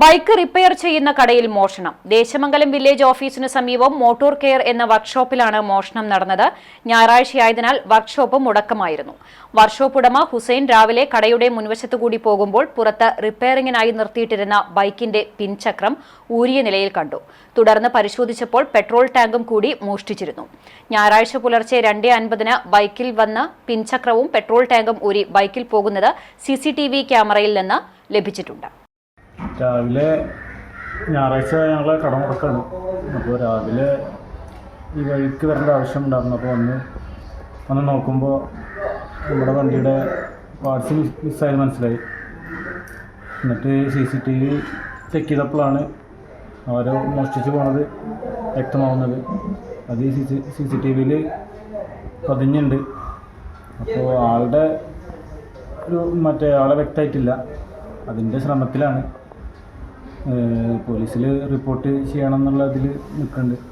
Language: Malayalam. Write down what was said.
ബൈക്ക് റിപ്പയർ ചെയ്യുന്ന കടയിൽ മോഷണം. ദേശമംഗലം വില്ലേജ് ഓഫീസിന് സമീപം മോട്ടോർ കെയർ എന്ന വർക്ക്ഷോപ്പിലാണ് മോഷണം നടന്നത്. ഞായറാഴ്ചയായതിനാൽ വർക്ക്ഷോപ്പ് മുടക്കമായിരുന്നു. വർക്ക്ഷോപ്പ് ഉടമ ഹുസൈൻ രാവിലെ കടയുടെ മുൻവശത്തു കൂടി പോകുമ്പോൾ പുറത്ത് റിപ്പയറിംഗിനായി നിർത്തിയിട്ടിരുന്ന ബൈക്കിന്റെ പിൻചക്രം ഊരിയ നിലയിൽ കണ്ടു. തുടർന്ന് പരിശോധിച്ചപ്പോൾ പെട്രോൾ ടാങ്കും കൂടി മോഷ്ടിച്ചിരുന്നു. ഞായറാഴ്ച പുലർച്ചെ രണ്ടേ അൻപതിന് ബൈക്കിൽ വന്ന് പിൻചക്രവും പെട്രോൾ ടാങ്കും ഊരി ബൈക്കിൽ പോകുന്നത് സിസിടിവി ക്യാമറയിൽ നിന്ന് ലഭിച്ചിട്ടുണ്ട്. രാവിലെ ഞായറാഴ്ച ഞങ്ങൾ കട മുടക്കാണ് അപ്പോൾ രാവിലെ ഈ വഴിക്ക് വരേണ്ട ആവശ്യമുണ്ടായിരുന്നു അപ്പോൾ വന്ന് വന്ന് നോക്കുമ്പോൾ നമ്മുടെ വണ്ടിയുടെ പാർട്സ് മിസ് മിസ്സായത് മനസ്സിലായി. എന്നിട്ട് C C T V check ചെയ്തപ്പോഴാണ് അവരെ മോഷ്ടിച്ച് പോണത് വ്യക്തമാവുന്നത്. അത് സി സി സി ടി വിയിൽ പതിഞ്ഞുണ്ട്. അപ്പോൾ ആളുടെ ഒരു മറ്റേ ആളെ വ്യക്തമായിട്ടില്ല. അതിന്റെ ശ്രമത്തിലാണ്. പോലീസിൽ റിപ്പോർട്ട് ചെയ്യണം എന്നുള്ള ഇതിൽ നിൽക്കുന്നുണ്ട്